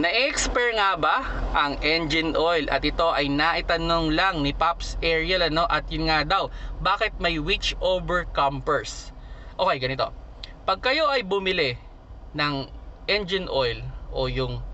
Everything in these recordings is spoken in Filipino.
Na-expire nga ba ang engine oil? At ito ay naitanong lang ni Pops Ariel ano? At yun nga daw bakit may switch over campers? Okay ganito. Pag kayo ay bumili ng engine oil o yung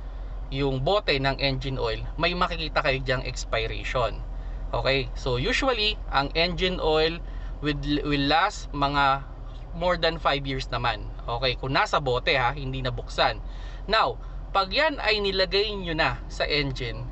yung bote ng engine oil may makikita kayo diyang expiration. Okay? So usually ang engine oil will, will last mga more than 5 years naman. Okay? Kung nasa bote ha? Hindi nabuksan. Now pag yan ay nilagay nyo na sa engine,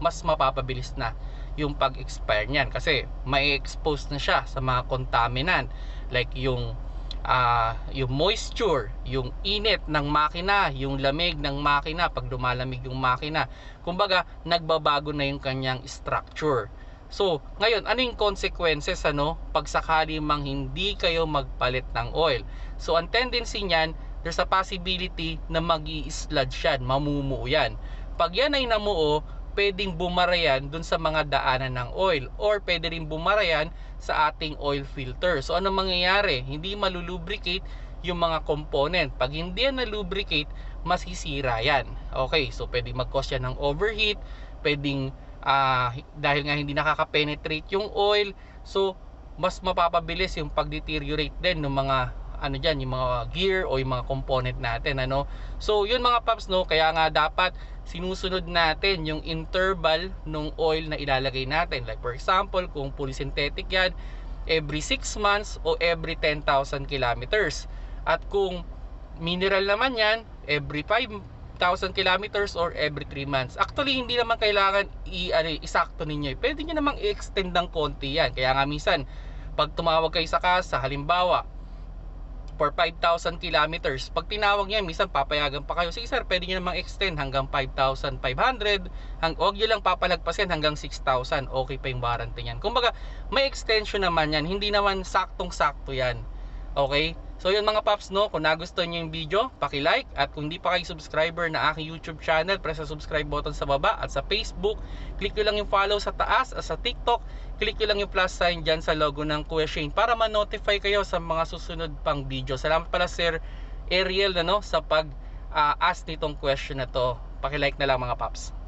mas mapapabilis na yung pag-expire niyan kasi may expose na siya sa mga contaminant like yung ah, yung moisture, yung init ng makina, yung lamig ng makina pag dumalamig yung makina. Kumbaga, nagbabago na yung kanyang structure. So, ngayon, ano yung consequences ano pag sakali mang hindi kayo magpalit ng oil? So, ang tendency niyan, there's a possibility na mag sludge yan, mamumuo yan. Pag yan ay namuo, pwedeng bumara yan dun sa mga daanan ng oil or pwede rin bumara yan sa ating oil filter. So ano mangyayari? Hindi malulubricate yung mga component. Pag hindi yan na-lubricate, masisira yan. Okay, so pwedeng mag-cause yan ng overheat, pwedeng ah, dahil nga hindi nakaka-penetrate yung oil, so mas mapapabilis yung pag-deteriorate din ng mga ano diyan yung mga gear o yung mga component natin ano? So yun mga paps no? Kaya nga dapat sinusunod natin yung interval ng oil na ilalagay natin. Like for example kung fully synthetic yan every 6 months o every 10,000 kilometers. At kung mineral naman yan every 5,000 kilometers or every 3 months. Actually hindi naman kailangan i ano, isakto ninyo pwede nyo namang i-extend ng konti yan. Kaya nga minsan pag tumawag kayo sa kasa halimbawa for 5,000 kilometers. Pag tinawag niya, minsan papayagan pa kayo. Sige sir, pwede nyo namang extend hanggang 5,500. Hang, huwag nyo lang papalagpasin hanggang 6,000. Okay pa yung warranty niyan. Kumbaga, may extension naman yan. Hindi naman saktong-sakto yan. Okay? So yun mga paps no, kung nagustuhan niyo yung video, paki-like at kung hindi pa kayo subscriber na aking YouTube channel, press the subscribe button sa baba at sa Facebook, click nyo lang yung follow sa taas at sa TikTok, click nyo lang yung plus sign dyan sa logo ng Kuya para ma-notify kayo sa mga susunod pang video. Salamat pala Sir Ariel na no, sa pag uh, ask nitong question na to. Paki-like na lang mga paps.